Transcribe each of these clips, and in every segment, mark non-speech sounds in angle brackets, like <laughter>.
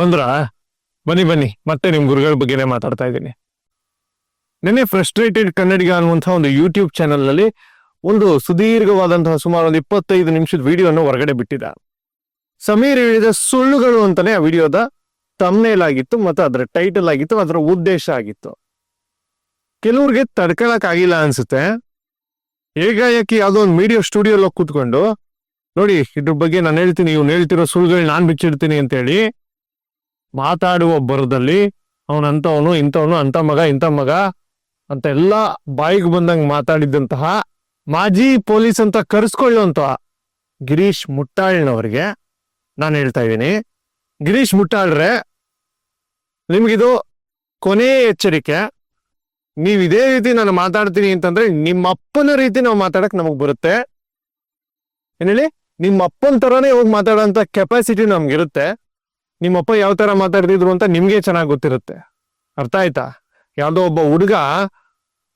ಬಂದ್ರಾ? ಬನ್ನಿ ಬನ್ನಿ. ಮತ್ತೆ ನಿಮ್ ಗುರುಗಳ ಬಗ್ಗೆನೇ ಮಾತಾಡ್ತಾ ಇದ್ದೀನಿ. ನಿನ್ನೆ ಫ್ರಸ್ಟ್ರೇಟೆಡ್ ಕನ್ನಡಿಗ ಅನ್ನುವಂತಹ ಒಂದು ಯೂಟ್ಯೂಬ್ ಚಾನೆಲ್ನಲ್ಲಿ ಒಂದು ಸುದೀರ್ಘವಾದಂತಹ ಸುಮಾರು ಒಂದು ಇಪ್ಪತ್ತೈದು ನಿಮಿಷದ ವಿಡಿಯೋನ ಹೊರಗಡೆ ಬಿಟ್ಟಿದ್ದ. ಸಮೀರ್ ಹೇಳಿದ ಸುಳ್ಳುಗಳು ಅಂತಾನೆ ಆ ವಿಡಿಯೋದ ತಮ್ನೇಲ್ ಆಗಿತ್ತು ಮತ್ತೆ ಅದರ ಟೈಟಲ್ ಆಗಿತ್ತು, ಅದರ ಉದ್ದೇಶ ಆಗಿತ್ತು. ಕೆಲವ್ರಿಗೆ ತಡ್ಕೊಳಕ್ ಆಗಿಲ್ಲ ಅನ್ಸುತ್ತೆ. ಏಕಾಏಕಿ ಯಾವುದೋ ಒಂದು ಮೀಡಿಯಾ ಸ್ಟುಡಿಯೋಲ್ ಹೋಗಿ ಕೂತ್ಕೊಂಡು, ನೋಡಿ, ಇದ್ರ ಬಗ್ಗೆ ನಾನು ಹೇಳ್ತೀನಿ, ಇವ್ನು ಹೇಳ್ತಿರೋ ಸುಳ್ಳುಗಳು ನಾನು ಬಿಚ್ಚಿಡ್ತೀನಿ ಅಂತ ಹೇಳಿ ಮಾತಾಡುವ ಬರದಲ್ಲಿ ಅವನಂತವನು ಇಂಥವನು ಅಂತ ಮಗ, ಇಂಥ ಮಗ ಅಂತ ಎಲ್ಲ ಬಾಯಿಗೆ ಬಂದಂಗೆ ಮಾತಾಡಿದಂತಹ ಮಾಜಿ ಪೊಲೀಸ್ ಅಂತ ಕರೆಸ್ಕೊಳ್ಳುವಂತ ಗಿರೀಶ್ ಮುಟ್ಟಾಳ್ನವರಿಗೆ ನಾನು ಹೇಳ್ತಾ ಇದ್ದೀನಿ. ಗಿರೀಶ್ ಮುಟ್ಟಾಳ್ರೆ ನಿಮಗಿದು ಕೊನೆ ಎಚ್ಚರಿಕೆ. ನೀವು ಇದೇ ರೀತಿ ನಾನು ಮಾತಾಡ್ತೀನಿ ಅಂತಂದ್ರೆ ನಿಮ್ಮ ಅಪ್ಪನ ರೀತಿ ನಾವು ಮಾತಾಡಕ್ ನಮಗ್ ಬರುತ್ತೆ. ಏನ್ ಹೇಳಿ? ನಿಮ್ಮ ಅಪ್ಪನ ತರಾನೇ ಹೋಗಿ ಮಾತಾಡೋ ಕೆಪಾಸಿಟಿ ನಮ್ಗಿರುತ್ತೆ. ನಿಮ್ಮಪ್ಪ ಯಾವ ತರ ಮಾತಾಡ್ತಿದ್ರು ಅಂತ ನಿಮ್ಗೆ ಚೆನ್ನಾಗಿ ಗೊತ್ತಿರುತ್ತೆ. ಅರ್ಥ ಆಯ್ತಾ? ಯಾವ್ದೋ ಒಬ್ಬ ಹುಡುಗ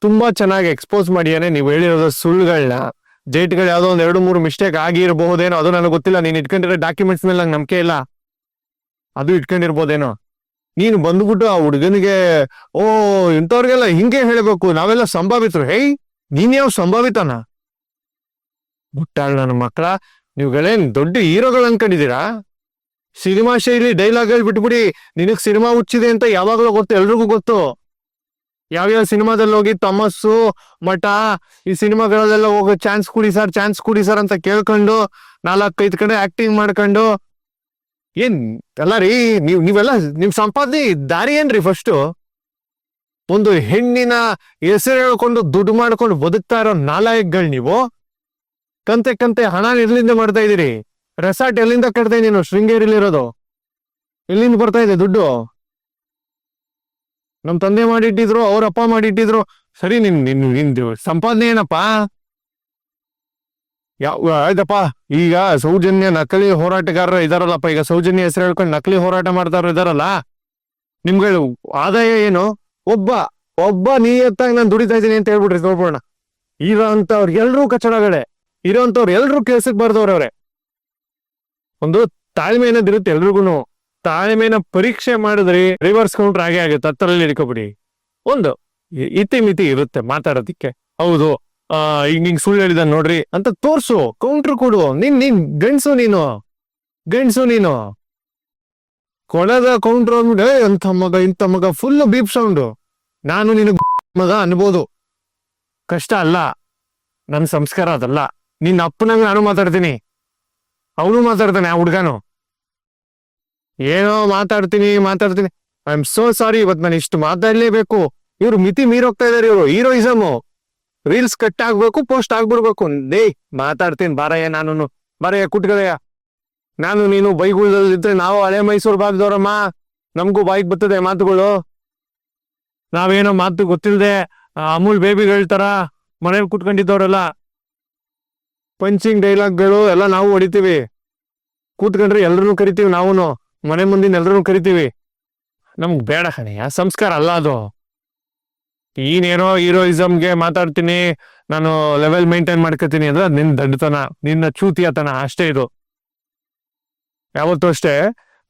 ತುಂಬಾ ಚೆನ್ನಾಗಿ ಎಕ್ಸ್ಪೋಸ್ ಮಾಡಿಯಾನೆ ನೀವು ಹೇಳಿರೋದು ಸುಳ್ಳುಗಳನ್ನ ಡೇಟ್ಗಳು ಯಾವ್ದೋ ಒಂದ್ ಎರಡು ಮೂರು ಮಿಸ್ಟೇಕ್ ಆಗಿರಬಹುದೇನೋ, ಅದು ನನಗೆ ಗೊತ್ತಿಲ್ಲ. ನೀನ್ ಇಟ್ಕೊಂಡಿರೋ ಡಾಕ್ಯುಮೆಂಟ್ಸ್ ಮೇಲೆ ನಂಗೆ ನಂಬಿಕೆ ಇಲ್ಲ. ಅದು ಇಟ್ಕೊಂಡಿರ್ಬೋದೇನೋ. ನೀನು ಬಂದ್ಬಿಟ್ಟು ಆ ಹುಡುಗನಿಗೆ, ಓ, ಇಂಥವ್ರಿಗೆಲ್ಲ ಹಿಂಗೆ ಹೇಳಬೇಕು. ನಾವೆಲ್ಲ ಸಂಭಾವಿತರು. ಹೇಯ್, ನೀನ್ ಯಾವ ಸಂಭಾವಿತನ? ಮುಟ್ಟಾಳ್ ನನ್ನ ಮಕ್ಕಳ ನೀವುಗಳೇನ್ ದೊಡ್ಡ ಹೀರೋಗಳು ಅನ್ಕೊಂಡಿದೀರಾ ಸಿನಿಮಾ ಶೈಲಿ ಡೈಲಾಗ್ ಹೇಳ್ಬಿಟ್ಬಿಡಿ ನಿನಗ್ ಸಿನಿಮಾ ಹುಚ್ಚಿದೆ ಅಂತ ಯಾವಾಗಲೂ ಗೊತ್ತು, ಎಲ್ರಿಗೂ ಗೊತ್ತು. ಯಾವ್ಯಾವ ಸಿನಿಮಾದಲ್ಲಿ ಹೋಗಿ ತಮಸ್ಸು, ಮಠ, ಈ ಸಿನಿಮಾಗಳಲ್ಲೆಲ್ಲ ಹೋಗೋ ಚಾನ್ಸ್ ಕೊಡಿ ಸರ್, ಚಾನ್ಸ್ ಕೊಡಿ ಸರ್ ಅಂತ ಕೇಳ್ಕೊಂಡು, ನಾಲ್ಕೈದು ಕಡೆ ಆಕ್ಟಿಂಗ್ ಮಾಡ್ಕೊಂಡು. ಏನ್ ಅಲ್ಲ ರೀ, ನೀವ್, ನೀವೆಲ್ಲ, ನಿಮ್ ಸಂಪಾದನೆ ದಾರಿ ಏನ್ರಿ ಫಸ್ಟ್ ಒಂದು ಹೆಣ್ಣಿನ ಹೆಸರು ಹೇಳ್ಕೊಂಡು ದುಡ್ಡು ಮಾಡ್ಕೊಂಡು ಬದುಕ್ತಾ ಇರೋ ನಾಲಾಯಕ್ಗಳು ನೀವು? ಕಂತೆ ಕಂತೆ ಹಣ ನಿರ್ಲಿಂದ ಮಾಡ್ತಾ ಇದೀರಿ ರೆಸಾರ್ಟ್ ಎಲ್ಲಿಂದ ಕಟ್ತಾ ನೀನು? ಶೃಂಗೇರಿಲಿರೋದು ಎಲ್ಲಿಂದ ಬರ್ತಾ ಇದೆ ದುಡ್ಡು? ನಮ್ ತಂದೆ ಮಾಡಿಟ್ಟಿದ್ರು, ಅವ್ರ ಅಪ್ಪ ಮಾಡಿಟ್ಟಿದ್ರು. ಸರಿ, ನಿನ್ ನಿನ್ ನಿಂದು ಸಂಪಾದನೆ ಏನಪ್ಪಾ? ಯಾವ, ಆಯ್ತಪ್ಪ, ಈಗ ಸೌಜನ್ಯ ನಕಲಿ ಹೋರಾಟಗಾರರು ಇದಾರಲ್ಲಪ್ಪ. ಈಗ ಸೌಜನ್ಯ ಹೆಸರು ಹೇಳ್ಕೊಂಡು ನಕಲಿ ಹೋರಾಟ ಮಾಡ್ತಾರ ಇದಾರಲ್ಲ? ನಿಮ್ಗೆ ಆದಾಯ ಏನು? ಒಬ್ಬ ಒಬ್ಬ ನಿಯತ್ತಾಗಿ ನಾನು ದುಡಿತಾ ಇದ್ದೀನಿ ಅಂತ ಹೇಳ್ಬಿಟ್ರಿ, ನೋಡ್ಬೋಣ. ಇರೋ ಅಂತವ್ರು ಎಲ್ರೂ ಕಚಡಗಳೇ. ಇರೋಂಥವ್ರು ಎಲ್ರೂ ಕೇಸಕ್ ಬರ್ದವ್ರವ್ರೆ. ಒಂದು ತಾಳ್ಮೆ ಅನ್ನೋದಿರುತ್ತೆ ಎಲ್ರಿಗೂ ತಾಳ್ಮೆನ ಪರೀಕ್ಷೆ ಮಾಡಿದ್ರೆ ರಿವರ್ಸ್ ಕೌಂಟರ್ ಹಾಗೆ ಆಗುತ್ತೆ ಹತ್ತರಲ್ಲಿ ಹಿಡ್ಕೊಬಿಡಿ. ಒಂದು ಇತಿ ಮಿತಿ ಇರುತ್ತೆ ಮಾತಾಡೋದಿಕ್ಕೆ. ಹೌದು ಆ ಹಿಂಗ್ ಹಿಂಗ್ ಸುಳ್ಳು ಹೇಳಿದ ನೋಡ್ರಿ ಅಂತ ತೋರ್ಸು ಕೌಂಟ್ರ್ ಕೊಡು. ನೀನ್ ನೀನ್ ಗಂಡ್ಸು ನೀನು ಗಂಡ್ಸು ನೀನು. ಕೊಳದ ಕೌಂಟ್ರ್ ಅಂದ್ಬಿಟ್ಟು "ಏ, ಅಂಥ ಮಗ ಇಂಥ ಮಗ ಫುಲ್ ಬೀಪ್ ಸೌಂಡು ನಾನು ನಿನಗ್ <laughs> ಮಗ ಅನ್ಬೋದು. ಕಷ್ಟ ಅಲ್ಲ ನನ್ ಸಂಸ್ಕಾರ ಅದಲ್ಲ. ನಿನ್ನ ಅಪ್ಪನಂಗ ನಾನು ಮಾತಾಡ್ತೀನಿ. ಅವನು ಮಾತಾಡ್ತಾನೆ, ಆ ಹುಡ್ಗನು. ಏನೋ ಮಾತಾಡ್ತೀನಿ ಮಾತಾಡ್ತೀನಿ. ಐ ಆಮ್ ಸೋ ಸಾರಿ ಇವತ್ ನಾನು ಇಷ್ಟು ಮಾತಾಡ್ಲೇಬೇಕು. ಇವ್ರು ಮಿತಿ ಮೀರೋಗ್ತಾ ಇದಾರೆ ಇವರು, ಹೀರೋಯಿಸಮ್. ರೀಲ್ಸ್ ಕಟ್ ಆಗ್ಬೇಕು, ಪೋಸ್ಟ್ ಆಗ್ಬಿಡ್ಬೇಕು. ದೇ ಮಾತಾಡ್ತೀನಿ, ಬಾರಯ್ಯ ನಾನು ಬಾರಯ್ಯ ಕುಟ್ಕದಯ್ಯ ನಾನು, ನೀನು ಬೈಗುಳದಲ್ಲಿದ್ರೆ ನಾವು ಹಳೆ ಮೈಸೂರು ಭಾಗದವ್ರಮ್ಮ ನಮಗೂ ಬಾಯಿಗೆ ಬರ್ತದೆ ಮಾತುಗಳು. ನಾವೇನೋ ಮಾತು ಗೊತ್ತಿಲ್ಲದೆ ಅಮೂಲ್ ಬೇಬಿಗಳ ತರ ಮನೇಲಿ ಕುತ್ಕೊಂಡಿದ್ದವ್ರಲ್ಲ ಪಂಚಿಂಗ್ ಡೈಲಾಗ್ಗಳು ಎಲ್ಲ ನಾವು ಹೊಡಿತೀವಿ. ಕೂತ್ಕೊಂಡ್ರೆ ಎಲ್ರನ್ನೂ ಕರಿತೀವಿ ನಾವು ಮನೆ ಮುಂದಿನ ಎಲ್ರನ್ನೂ ಕರಿತೀವಿ. ನಮ್ಗೆ ಬೇಡ ಕಣಯ್ಯ ಸಂಸ್ಕಾರ ಅಲ್ಲ ಅದು. ನೀನೇನೋ ಹೀರೋಯಿಸಮ್ಗೆ ಮಾತಾಡ್ತೀನಿ, ನಾನು ಲೆವೆಲ್ ಮೇಂಟೈನ್ ಮಾಡ್ಕೋತೀನಿ ಅಂದ್ರೆ ನಿನ್ನ ನಿನ್ ದಡ್ಡತನ, ನಿನ್ನ ಚೂತಿಯತನ, ಅಷ್ಟೇ ಇದು. ಯಾವತ್ತೂ ಅಷ್ಟೇ,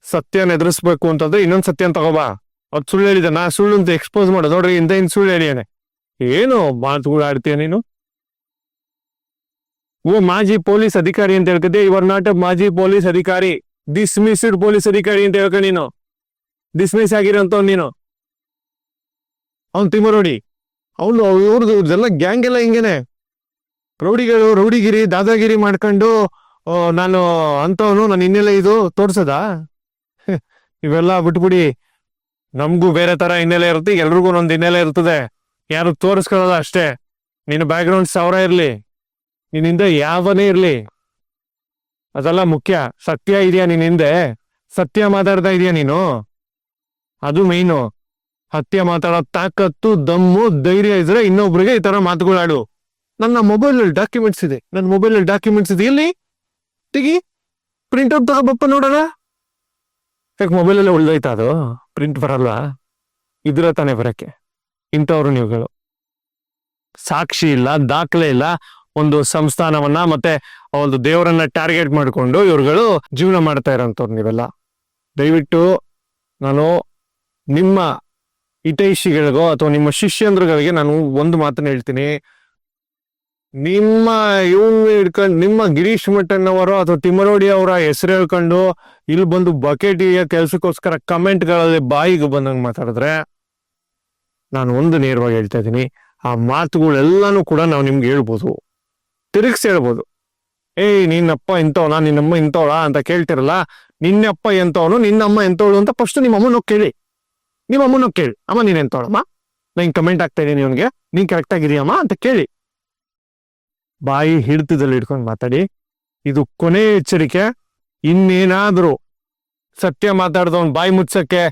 ಸತ್ಯನ ಎದುರಿಸ್ಬೇಕು ಅಂತಂದ್ರೆ ಇನ್ನೊಂದು ಸತ್ಯನ ತಗೋಬಾ. ಅದು ಸುಳ್ಳು ಹೇಳಿದ ನಾ ಸುಳ್ಳು ಅಂತ ಎಕ್ಸ್ಪೋಸ್ ಮಾಡೋದು ನೋಡ್ರಿ ಇಂದ ಇನ್ ಸುಳ್ಳು ಹೇಳಿಯಾನೆ. ಏನು ಮಾತುಗಳು ಆಡ್ತೀಯ ನೀನು? ಓ, ಮಾಜಿ ಪೊಲೀಸ್ ಅಧಿಕಾರಿ ಅಂತ ಹೇಳ್ತಿದ್ದೆ ಇವರ್ ನಾಟ್ ಅ ಮಾಜಿ ಪೊಲೀಸ್ ಅಧಿಕಾರಿ. ಡಿಸ್ಮಿಸ್ಡ್ ಪೊಲೀಸ್ ಅಧಿಕಾರಿ ಅಂತ ಹೇಳ್ಕ ನೀನು. ಡಿಸ್ಮಿಸ್ ಆಗಿರೋಂತ ನೀನು. ಅವ್ನು ತಿಮ್ಮ ರೌಡಿ ಅವನು ಇವ್ರದ್ದು ಇವ್ರದೆಲ್ಲ ಗ್ಯಾಂಗ್ ಎಲ್ಲ ಹಿಂಗೇನೆ. ರೌಡಿಗಳು ರೌಡಿಗಿರಿ, ದಾದಾಗಿರಿ ಮಾಡ್ಕೊಂಡು ನಾನು ಅಂತವನು ನಾನು ಇನ್ನೆಲ್ಲ ಇದು ತೋರ್ಸದ? ಇವೆಲ್ಲ ಬಿಟ್ಬಿಡಿ. ನಮಗೂ ಬೇರೆ ತರ ಹಿನ್ನೆಲೆ ಇರುತ್ತೆ, ಎಲ್ರಿಗೂ ಒಂದೊಂದು ಹಿನ್ನೆಲೆ ಇರ್ತದೆ. ಯಾರು ತೋರಿಸ್ಕೊಳ್ಳೋದ ಅಷ್ಟೇ. ನಿನ್ನ ಬ್ಯಾಕ್ಗ್ರೌಂಡ್ ಸಾವಿರ ಇರ್ಲಿ. ನಿನ್ನಿಂದ ಯಾವನೇ ಇರ್ಲಿ. ಅದೆಲ್ಲ ಮುಖ್ಯ. ಸತ್ಯ ಇದೆಯಾ ನಿನ್ ಹಿಂದೆ ಸತ್ಯ ಮಾತಾಡ್ತಾ ಇದೆಯಾ ನೀನು? ಅದು ಮೇನು ಹತ್ಯೆ ಮಾತಾಡೋ ತಾಕತ್ತು, ದಮ್ಮು, ಧೈರ್ಯ ಇದ್ರೆ ಇನ್ನೊಬ್ರಿಗೆ ಈ ತರ ಮಾತುಗಳಾಡು. ನನ್ನ ಮೊಬೈಲ್ ಅಲ್ಲಿ ಡಾಕ್ಯುಮೆಂಟ್ಸ್ ಇದೆ. ನನ್ನ ಮೊಬೈಲ್ ಅಲ್ಲಿ ಡಾಕ್ಯುಮೆಂಟ್ಸ್ ಇದೆ. ಎಲ್ಲಿ? ತೆಗಿ. ಪ್ರಿಂಟ್ಔಟ್ ತಗೋಬಪ್ಪ ನೋಡೋಣ. ಯಾಕೆ ಮೊಬೈಲ್ ಅಲ್ಲೇ ಉಳ್ದೈತ ಅದು? ಪ್ರಿಂಟ್ ಬರಲ್ವಾ? ಇದ್ರ ತಾನೇ ಬರಕ್ಕೆ. ಇಂಥವ್ರು ನೀವುಗಳು. ಸಾಕ್ಷಿ ಇಲ್ಲ, ದಾಖಲೆ ಇಲ್ಲ. ಒಂದು ಸಂಸ್ಥಾನವನ್ನ ಮತ್ತೆ ಒಂದು ದೇವರನ್ನ ಟಾರ್ಗೆಟ್ ಮಾಡಿಕೊಂಡು ಇವ್ರುಗಳು ಜೀವನ ಮಾಡ್ತಾ ಇರೋಂಥವ್ರು ನೀವೆಲ್ಲ. ದಯವಿಟ್ಟು ನಾನು ನಿಮ್ಮ ಹಿತೈಷಿಗಳಿಗೋ ಅಥವಾ ನಿಮ್ಮ ಶಿಷ್ಯಂದ್ರಗಳಿಗೆ ನಾನು ಒಂದು ಮಾತನ್ನ ಹೇಳ್ತೀನಿ. ನಿಮ್ಮ ಇವ್ನ ಹಿಡ್ಕೊಂಡು ನಿಮ್ಮ ಗಿರೀಶ್ ಮಠಣ್ಣವರು ಅಥವಾ ತಿಮ್ಮರೋಡಿ ಅವರ ಹೆಸರು ಹೇಳ್ಕೊಂಡು ಇಲ್ಲಿ ಬಂದು ಬಕೆಟಿಯ ಕೆಲಸಕ್ಕೋಸ್ಕರ ಕಮೆಂಟ್ಗಳಲ್ಲಿ ಬಾಯಿಗೆ ಬಂದಂಗೆ ಮಾತಾಡಿದ್ರೆ ನಾನು ಒಂದು ನೇರವಾಗಿ ಹೇಳ್ತಾ ಇದ್ದೀನಿ. ಆ ಮಾತುಗಳೆಲ್ಲಾನು ಕೂಡ ನಾವು ನಿಮ್ಗೆ ಹೇಳ್ಬೋದು. ತಿರುಗಿಸಿ ಹೇಳ್ಬೋದು ಏಯ್, ನಿನ್ನಪ್ಪ ಇಂಥವನ ನಿನ್ನಮ್ಮ ಇಂಥವಳ ಅಂತ ಕೇಳ್ತಿರಲ್ಲ, ನಿನ್ನಪ್ಪ ಎಂತವನು? ನಿನ್ನಮ್ಮ ಎಂತವಳು? ಅಂತ ಫಸ್ಟ್ ನಿಮ್ಮ ಅಮ್ಮನ ಕೇಳಿ. ನಿಮ್ಮ ಅಮ್ಮನ ಕೇಳಿ. ಅಮ್ಮ, ನೀನ್ ಎಂತವಳಮ್ಮ ನಂಗೆ ಕಮೆಂಟ್ ಆಗ್ತಾ ಇದೀನಿ ಇವನ್ಗೆ ನೀನ್ ಕರೆಕ್ಟ್ ಆಗಿದೀಯಮ್ಮ ಅಂತ ಕೇಳಿ. ಬಾಯಿ ಹಿಡಿತದಲ್ಲಿ ಇಟ್ಕೊಂಡು ಮಾತಾಡಿ. ಇದು ಕೊನೆ ಎಚ್ಚರಿಕೆ. ಇನ್ನೇನಾದ್ರೂ ಸತ್ಯ ಮಾತಾಡ್ದವನ್ ಬಾಯಿ ಮುಚ್ಚಕ್ಕೆ,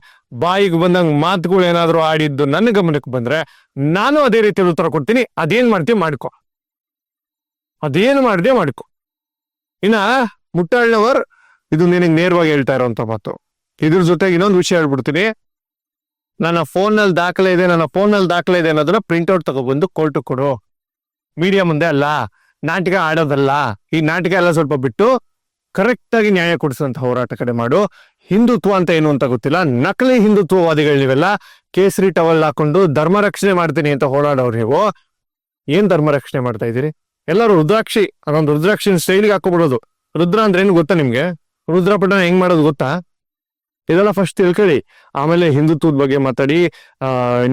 ಬಾಯಿಗೆ ಬಂದಂಗ್ ಮಾತುಗಳು ಏನಾದ್ರೂ ಆಡಿದ್ದು ನನ್ನ ಗಮನಕ್ಕೆ ಬಂದ್ರೆ, ನಾನು ಅದೇ ರೀತಿ ಉತ್ತರ ಕೊಡ್ತೀನಿ. ಅದೇನ್ ಮಾಡ್ತೀವಿ ಮಾಡ್ಕೊ. ಅದೇನು ಮಾಡಿದೆ ಮಾಡ್ಕೊ. ಇನ್ನ ಮುಟ್ಟಾಳ್ನವರ್ ಇದು ನಿನಗೆ ನೇರವಾಗಿ ಹೇಳ್ತಾ ಇರೋಂಥ ಮಾತು. ಇದ್ರ ಜೊತೆಗೆ ಇನ್ನೊಂದು ವಿಷಯ ಹೇಳ್ಬಿಡ್ತೀನಿ. ನನ್ನ ಫೋನಲ್ಲಿ ದಾಖಲೆ ಇದೆ, ನನ್ನ ಫೋನಲ್ಲಿ ದಾಖಲೆ ಇದೆ ಅನ್ನೋದನ್ನ ಪ್ರಿಂಟ್ಔಟ್ ತಗೊಬಂದು ಕೋರ್ಟ್ ಕೊಡು. ಮೀಡಿಯಾ ಮುಂದೆ ಅಲ್ಲ, ನಾಟಕ ಆಡೋದಲ್ಲ, ಈ ನಾಟಕ ಎಲ್ಲ ಸ್ವಲ್ಪ ಬಿಟ್ಟು ಕರೆಕ್ಟ್ ಆಗಿ ನ್ಯಾಯ ಕೊಡಿಸುವಂತ ಹೋರಾಟ ಕಡೆ ಮಾಡು. ಹಿಂದುತ್ವ ಅಂತ ಏನು ಅಂತ ಗೊತ್ತಿಲ್ಲ. ನಕಲಿ ಹಿಂದುತ್ವವಾದಿಗಳು ನೀವೆಲ್ಲ ಕೇಸರಿ ಟವಲ್ ಹಾಕೊಂಡು ಧರ್ಮ ರಕ್ಷಣೆ ಮಾಡ್ತೀನಿ ಅಂತ ಹೋರಾಡೋರು ನೀವು. ಏನ್ ಧರ್ಮ ರಕ್ಷಣೆ ಮಾಡ್ತಾ ಇದ್ದೀರಿ? ಎಲ್ಲರೂ ರುದ್ರಾಕ್ಷಿ, ಅದೊಂದು ರುದ್ರಾಕ್ಷಿ ಸ್ಟೈಲ್ಗೆ ಹಾಕೊಬಿಡೋದು. ರುದ್ರ ಅಂದ್ರೆ ಏನು ಗೊತ್ತಾ ನಿಮ್ಗೆ? ರುದ್ರಪಟ್ಟಣ ಹೆಂಗ್ ಮಾಡೋದು ಗೊತ್ತಾ? ಇದೆಲ್ಲ ಫಸ್ಟ್ ತಿಳ್ಕೊಳ್ಳಿ. ಆಮೇಲೆ ಹಿಂದುತ್ವದ ಬಗ್ಗೆ ಮಾತಾಡಿ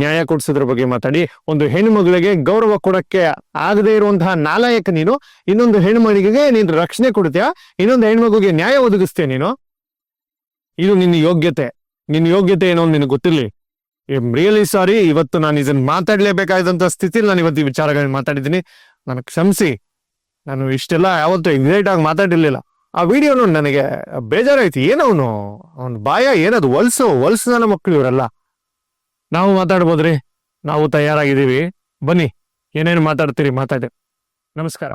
ನ್ಯಾಯ ಕೊಡ್ಸೋದ್ರ ಬಗ್ಗೆ ಮಾತಾಡಿ. ಒಂದು ಹೆಣ್ಣು ಮಗಳಿಗೆ ಗೌರವ ಕೊಡಕ್ಕೆ ಆಗದೆ ಇರುವಂತಹ ನಾಲಾಯಕ ನೀನು, ಇನ್ನೊಂದು ಹೆಣ್ಮಗಳಿಗೆ ನೀನು ರಕ್ಷಣೆ ಕೊಡ್ತೀಯ? ಇನ್ನೊಂದು ಹೆಣ್ಮಗುಗೆ ನ್ಯಾಯ ಒದಗಿಸ್ತೀಯ ನೀನು? ಇದು ನಿನ್ನ ಯೋಗ್ಯತೆ. ನಿನ್ನ ಯೋಗ್ಯತೆ ಏನೋ ನಿನಗೆ ಗೊತ್ತಿರ್ಲಿ. ರಿಯಲಿ ಸಾರಿ ಇವತ್ತು ನಾನು ಇದನ್ನ ಮಾತಾಡ್ಲೇಬೇಕಾದಂತ ಸ್ಥಿತಿಲಿ ನಾನು ಇವತ್ತು ಈ ವಿಚಾರಗಳನ್ನ ಮಾತಾಡಿದ್ದೀನಿ. ನನಗೆ ಕ್ಷಮಿಸಿ. ನಾನು ಇಷ್ಟೆಲ್ಲ ಯಾವತ್ತೂ ಎಕ್ಸೈಟ್ ಆಗಿ ಮಾತಾಡಿರ್ಲಿಲ್ಲ. ಆ ವಿಡಿಯೋನು ನನಗೆ ಬೇಜಾರಾಯ್ತು. ಏನವನು ಅವನ? ಬಾಯ ಏನದು? ಹೊಲ್ಸು ಹೊಲ್ಸನ ಮಕ್ಕಳು ಇವರೆಲ್ಲ. ನಾವು ಮಾತಾಡ್ಬೋದ್ರಿ? ನಾವು ತಯಾರಾಗಿದ್ದೀವಿ. ಬನ್ನಿ, ಏನೇನು ಮಾತಾಡ್ತೀರಿ ಮಾತಾಡಿ. ನಮಸ್ಕಾರ.